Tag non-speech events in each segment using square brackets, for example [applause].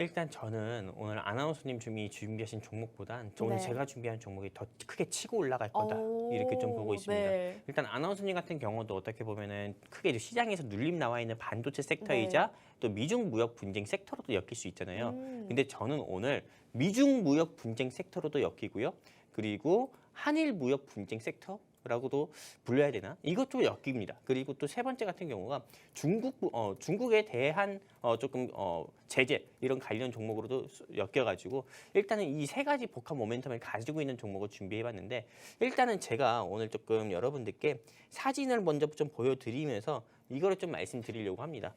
일단 저는 오늘 아나운서님 준비 준비하신 종목보단 저 오늘 네. 제가 준비한 종목이 더 크게 치고 올라갈 거다 오, 이렇게 좀 보고 있습니다. 네. 일단 아나운서님 같은 경우도 어떻게 보면은 크게 이제 시장에서 눌림 나와 있는 반도체 섹터이자 또 미중 무역 분쟁 섹터로도 엮일 수 있잖아요. 네. 음. 근데 저는 오늘 미중 무역 분쟁 섹터로도 엮이고요. 그리고 한일 무역 분쟁 섹터 라고도 불려야 되나? 이것도 엮입니다. 그리고 또 세 번째 같은 경우가 중국 어, 중국에 대한 어, 조금 어, 제재 이런 관련 종목으로도 수- 엮여가지고 일단은 이 세 가지 복합 모멘텀을 가지고 있는 종목을 준비해봤는데 일단은 제가 오늘 조금 여러분들께 사진을 먼저 좀 보여드리면서 이거를 좀 말씀드리려고 합니다.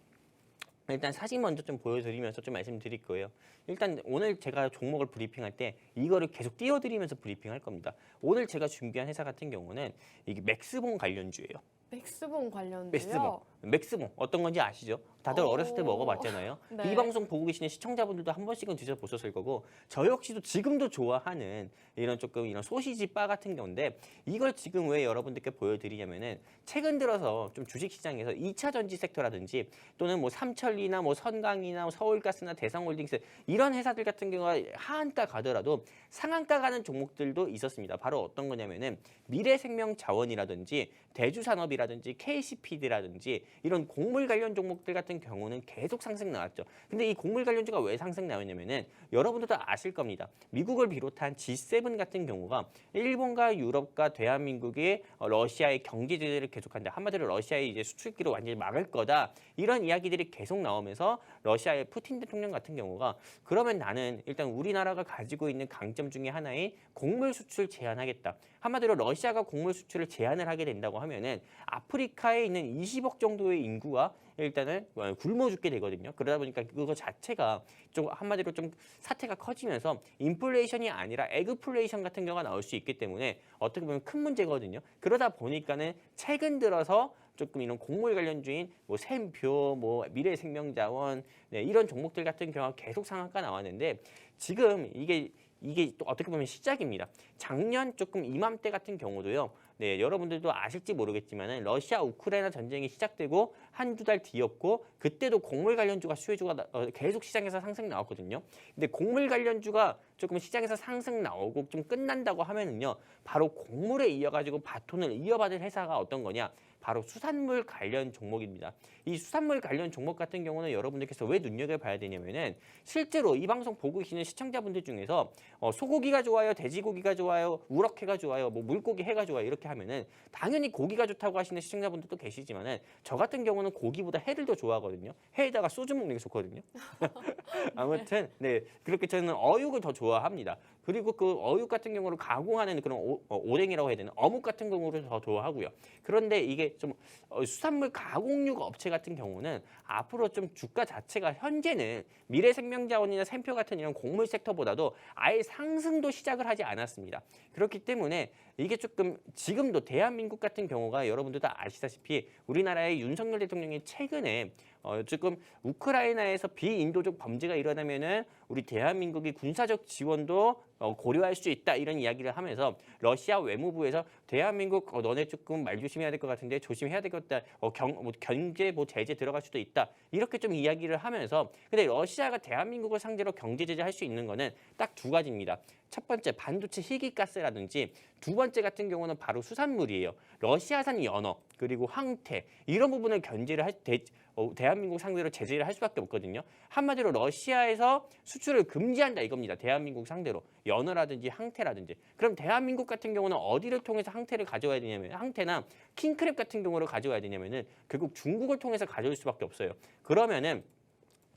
일단 사진 먼저 좀 보여드리면서 좀 말씀드릴 거예요. 일단 오늘 제가 종목을 브리핑할 때 이거를 계속 띄워드리면서 브리핑할 겁니다. 오늘 제가 준비한 회사 같은 경우는 이게 맥스봉 관련주예요. 맥스봉 관련주요. 맥스봉. 맥스봉 어떤 건지 아시죠? 다들 오. 어렸을 때 먹어봤잖아요. [laughs] 네. 이 방송 보고 계시는 시청자분들도 한 번씩은 드셔보셨을 거고 저 역시도 지금도 좋아하는 이런 조금 이런 소시지 바 같은 건데 이걸 지금 왜 여러분들께 보여드리냐면은 최근 들어서 좀 주식시장에서 2차 전지 섹터라든지 또는 뭐 삼천리나 뭐 선강이나 뭐 서울가스나 대상홀딩스 이런 회사들 같은 경우가 하한가 가더라도 상한가 가는 종목들도 있었습니다. 바로 어떤 거냐면은 미래생명 자원이라든지 대주산업이라든지 KCPD라든지 이런 곡물 관련 종목들 같은 경우는 계속 상승 나왔죠. 근데 이 곡물 관련주가 왜 상승 나왔냐면은 여러분들도 아실 겁니다. 미국을 비롯한 G7 같은 경우가 일본과 유럽과 대한민국이 어, 러시아의 경제 제재를 계속한다. 한마디로 러시아의 이제 수출기로 완전히 막을 거다. 이런 이야기들이 계속 나오면서 러시아의 푸틴 대통령 같은 경우가 그러면 나는 일단 우리나라가 가지고 있는 강점 중에 하나인 곡물 수출 제한하겠다. 한마디로 러시아가 곡물 수출을 제한을 하게 된다고 하면은 아프리카에 있는 20억 정도의 인구가 일단은 어, 굶어 죽게 되거든요. 그러다 보니까 그거 자체가 좀 한마디로 좀 사태가 커지면서 인플레이션이 아니라 에그플레이션 같은 경우가 나올 수 있기 때문에 어떻게 보면 큰 문제거든요. 그러다 보니까는 최근 들어서 조금 이런 곡물 관련 주인 뭐 샘표, 뭐 미래생명자원 네, 이런 종목들 같은 경우가 계속 상한가 나왔는데 지금 이게 이게 또 어떻게 보면 시작입니다. 작년 조금 이맘때 같은 경우도요. 네, 여러분들도 아실지 모르겠지만은 러시아 우크라이나 전쟁이 시작되고 한 두 달 뒤였고 그때도 곡물 관련주가 수혜주가 나- 어, 계속 시장에서 상승 나왔거든요. 근데 곡물 관련주가 조금 시장에서 상승 나오고 좀 끝난다고 하면은요. 바로 곡물에 이어가지고 바톤을 이어받을 회사가 어떤 거냐? 바로 수산물 관련 종목입니다. 이 수산물 관련 종목 같은 경우는 여러분들께서 왜 눈여겨봐야 되냐면은 실제로 이 방송 보고 계시는 시청자분들 중에서 어, 소고기가 좋아요, 돼지고기가 좋아요, 우럭회가 좋아요, 뭐 물고기 회가 좋아요 이렇게 하면은 당연히 고기가 좋다고 하시는 시청자분들도 계시지만은 저 같은 경우는 고기보다 회를 더 좋아하거든요. 회에다가 소주 먹는 게 좋거든요. [laughs] 아무튼 네 그렇게 저는 어육을 더 좋아합니다. 그리고 그 어육 같은 경우를 가공하는 그런 오, 어, 오뎅이라고 해야 되나 어묵 같은 경우를 더 좋아하고요. 그런데 이게 좀 어, 수산물 가공육 업체 같은 경우는 앞으로 좀 주가 자체가 현재는 미래생명자원이나 샘표 같은 이런 곡물 섹터보다도 아예 상승도 시작을 하지 않았습니다. 그렇기 때문에 이게 조금 지금도 대한민국 같은 경우가 여러분들 다 아시다시피 우리나라의 윤석열 대통령이 최근에 어, 지금 우크라이나에서 비인도적 범죄가 일어나면은 우리 대한민국이 군사적 지원도 어, 고려할 수 있다 이런 이야기를 하면서 러시아 외무부에서 대한민국 어, 너네 조금 말 조심해야 될 것 같은데 조심해야 되겠다 어, 경, 뭐, 경제 뭐 제재 들어갈 수도 있다 이렇게 좀 이야기를 하면서 근데 러시아가 대한민국을 상대로 경제 제재 할 수 있는 거는 딱 두 가지입니다. 첫 번째 반도체 희귀가스라든지 두 번째 같은 경우는 바로 수산물이에요. 러시아산 연어 그리고 황태 이런 부분을 견제를 할 대, 어, 대한민국 상대로 제재를 할 수밖에 없거든요. 한마디로 러시아에서 수출을 금지한다 이겁니다. 대한민국 상대로 연어라든지 항태라든지. 그럼 대한민국 같은 경우는 어디를 통해서 항태를 가져와야 되냐면 항태나 킹크랩 같은 경우를 가져와야 되냐면은 결국 중국을 통해서 가져올 수밖에 없어요. 그러면은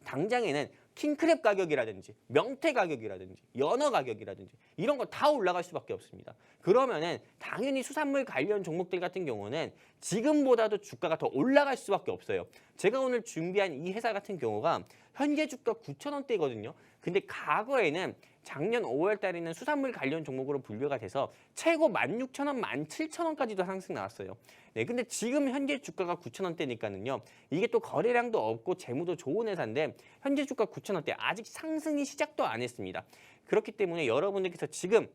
당장에는 킹크랩 가격이라든지 명태 가격이라든지 연어 가격이라든지 이런 거 다 올라갈 수밖에 없습니다. 그러면은 당연히 수산물 관련 종목들 같은 경우는 지금보다도 주가가 더 올라갈 수밖에 없어요. 제가 오늘 준비한 이 회사 같은 경우가 현재 주가 9,000원대거든요. 근데 과거에는 작년 5월 달에는 수산물 관련 종목으로 분류가 돼서 최고 16,000원, 17,000원까지도 상승 나왔어요. 네, 근데 지금 현재 주가가 9,000원대니까는요. 이게 또 거래량도 없고 재무도 좋은 회사인데 현재 주가 9,000원대 아직 상승이 시작도 안 했습니다. 그렇기 때문에 여러분들께서 지금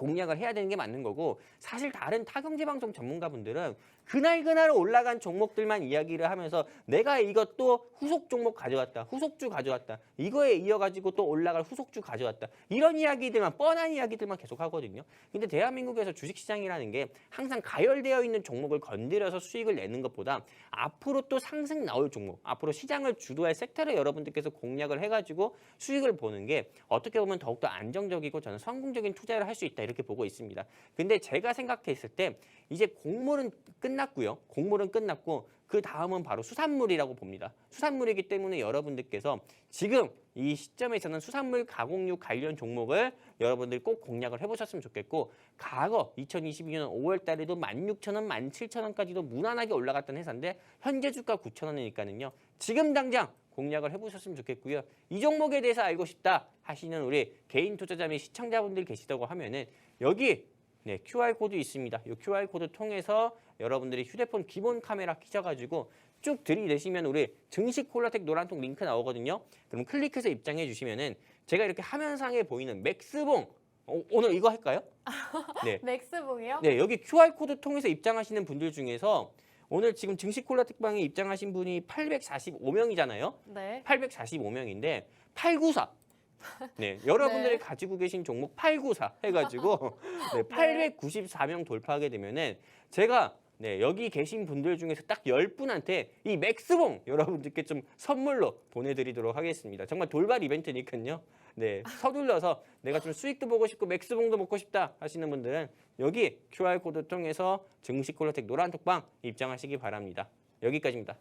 공략을 해야 되는 게 맞는 거고 사실 다른 타경제 방송 전문가분들은 그날 그날 올라간 종목들만 이야기를 하면서 내가 이것도 후속 종목 가져왔다. 후속주 가져왔다. 이거에 이어가지고 또 올라갈 후속주 가져왔다. 이런 이야기들만 뻔한 이야기들만 계속 하거든요. 근데 대한민국에서 주식시장이라는 게 항상 가열되어 있는 종목을 건드려서 수익을 내는 것보다 앞으로 또 상승 나올 종목, 앞으로 시장을 주도할 섹터를 여러분들께서 공략을 해가지고 수익을 보는 게 어떻게 보면 더욱더 안정적이고 저는 성공적인 투자를 할 수 있다 이렇게 보고 있습니다. 근데 제가 생각했을 때 이제 곡물은 끝났고요. 곡물은 끝났고 그 다음은 바로 수산물이라고 봅니다. 수산물이기 때문에 여러분들께서 지금 이 시점에서는 수산물 가공육 관련 종목을 여러분들이 꼭 공략을 해보셨으면 좋겠고 과거 2022년 5월 달에도 16,000원, 17,000원까지도 무난하게 올라갔던 회사인데 현재 주가 9,000원이니까는요. 지금 당장 공략을 해보셨으면 좋겠고요. 이 종목에 대해서 알고 싶다 하시는 우리 개인 투자자 및 시청자분들 계시다고 하면은 여기 네, QR 코드 있습니다. 이 QR 코드 통해서 여러분들이 휴대폰 기본 카메라 켜셔가지고 쭉 들이대시면 우리 증식 콜라텍 노란통 링크 나오거든요. 그럼 클릭해서 입장해 주시면은 제가 이렇게 화면상에 보이는 맥스봉 어, 오늘 이거 할까요? [laughs] 네, 맥스봉이요? 네 여기 QR 코드 통해서 입장하시는 분들 중에서 오늘 지금 증식 콜라텍방에 입장하신 분이 845명이잖아요. 네. 845명인데 894. [laughs] 네, 여러분들이 네. 가지고 계신 종목 894 해가지고 [laughs] 네, 894명 돌파하게 되면은 제가 네, 여기 계신 분들 중에서 딱 10분한테 이 맥스봉 여러분들께 좀 선물로 보내드리도록 하겠습니다. 정말 돌발 이벤트니까요. 네, 서둘러서 내가 좀 수익도 보고 싶고 맥스봉도 먹고 싶다 하시는 분들은 여기 QR 코드 통해서 증식 콜라텍 노란톡방 입장하시기 바랍니다. 여기까지입니다.